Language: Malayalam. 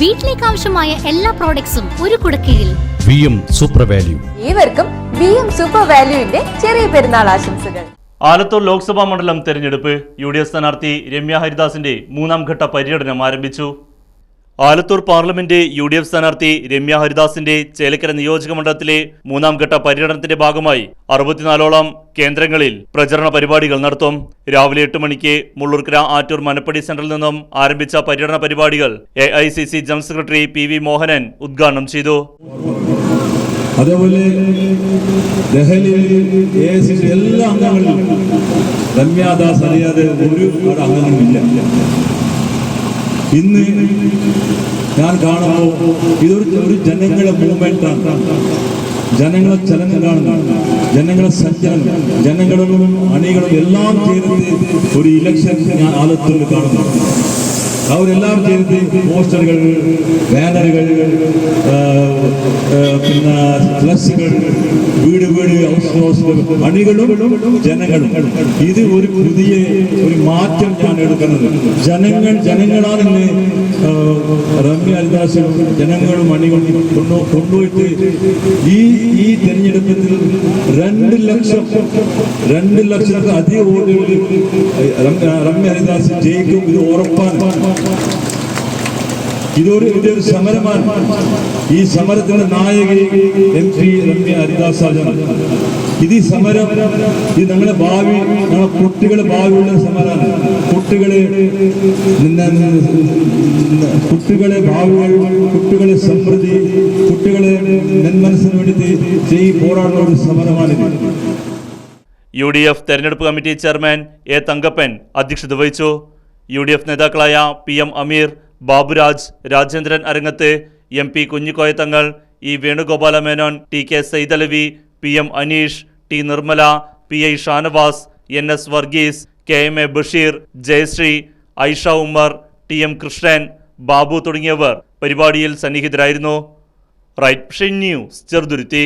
വീട്ടിലേക്ക് ആവശ്യമായ എല്ലാ പ്രോഡക്ട്സും ഒരു കുടക്കീഴിൽ. വി എം സൂപ്പർ വാല്യൂ ഏവർക്കും വി എം സൂപ്പർ വാല്യൂവിന്റെ ചെറിയ പെരുന്നാൾ ആശംസകൾ. ആലത്തൂർ ലോക്സഭാ മണ്ഡലം തെരഞ്ഞെടുപ്പ് യു ഡി എഫ് സ്ഥാനാർത്ഥി രമ്യ ഹരിദാസിന്റെ മൂന്നാം ഘട്ട പര്യടനം ആരംഭിച്ചു. Alathur parliament U D F സ്ഥാനാർത്ഥി രമ്യ ഹരിദാസിന്റെ ചേലക്കര നിയോജക മണ്ഡലത്തിലെ മൂന്നാം ഘട്ട പര്യടനത്തിന്റെ ഭാഗമായി അറുപത്തിനാലോളം കേന്ദ്രങ്ങളിൽ പ്രചരണ പരിപാടികൾ നടത്തും. രാവിലെ എട്ട് മണിക്ക് മുള്ളൂർക്കര ആറ്റൂർ മനപ്പടി സെന്ററിൽ നിന്നും ആരംഭിച്ച പര്യടന പരിപാടികൾ A I C C general secretary P V Mohanan ഉദ്ഘാടനം ചെയ്തു. അതേപോലെ എല്ലാ അംഗങ്ങളിലും അറിയാതെ ഒരു അംഗങ്ങളുമില്ല ഇന്ന് ഞാൻ കാണുമ്പോൾ ഇതൊരു ഒരു ജനങ്ങളെ മൂവ്മെന്റാണ് ജനങ്ങളെ ചലനം കാണുന്നു. ജനങ്ങളെ സഞ്ചലനം ജനങ്ങളും അണികളും എല്ലാം ചേർത്ത് ഒരു ഇലക്ഷൻ ഞാൻ ആലത്തൂർ കാണുന്നു. അവരെല്ലാം ചേർത്ത് പോസ്റ്ററുകൾ ബാനറുകൾ ആ, ആ, പിന്നെ ഫ്ലക്സുകൾ വീട് വീട് ഹൗസ് ഹൗസ് അണികളും ജനങ്ങളും ഇത് ഒരു പുതിയ ഒരു മാറ്റം ഞാൻ എടുക്കുന്നത് ജനങ്ങൾ ജനങ്ങളാണ് ഇന്ന് ആ, രമ്യ ഹരിദാസും ജനങ്ങളും അണികളും കൊണ്ടു കൊണ്ടുപോയിട്ട് ഈ ഈ തെരഞ്ഞെടുപ്പിൽ രണ്ട് ലക്ഷം രണ്ട് ലക്ഷത്തിൽ അധിക വോട്ടുകൾ രമ്യ രമ്യ ഹരിദാസ് ജയിക്കും ഇത് ഉറപ്പാണ്. ഇതൊരു ഇതൊരു സമരമാണ്. ഈ സമരത്തിന്റെ നായകൻ എം പി രമ്യ ഹരിദാസാണ് ഇത് സമരം ഇത് ഞങ്ങളുടെ ഭാവി ഞങ്ങളുടെ കുട്ടികളുടെ ഭാവിയുള്ള സമരമാണ്. കുട്ടികളെ കുട്ടികളെ ഭാവുകൾ കുട്ടികളെ സമൃദ്ധി കുട്ടികളെ നെന്മനസ്സിന് വേണ്ടി ചെയ് പോരാടുന്ന ഒരു സമരമാണിത്. യു ഡി എഫ് തെരഞ്ഞെടുപ്പ് കമ്മിറ്റി ചെയർമാൻ എ തങ്കപ്പൻ അധ്യക്ഷത വഹിച്ചു. യു ഡി എഫ് നേതാക്കളായ P M Ameer Baburaj Rajendran Arangath M P Kunhikoyathangal E Venugopala Menon T K Saithalavi P M Aneesh T Nirmala P I Shanavas N S Varghese K M A Basheer Jayasree Aisha Ummer T M Krishnan Babu തുടങ്ങിയവർ പരിപാടിയിൽ സന്നിഹിതരായിരുന്നു. Right news Cheruthuruthy.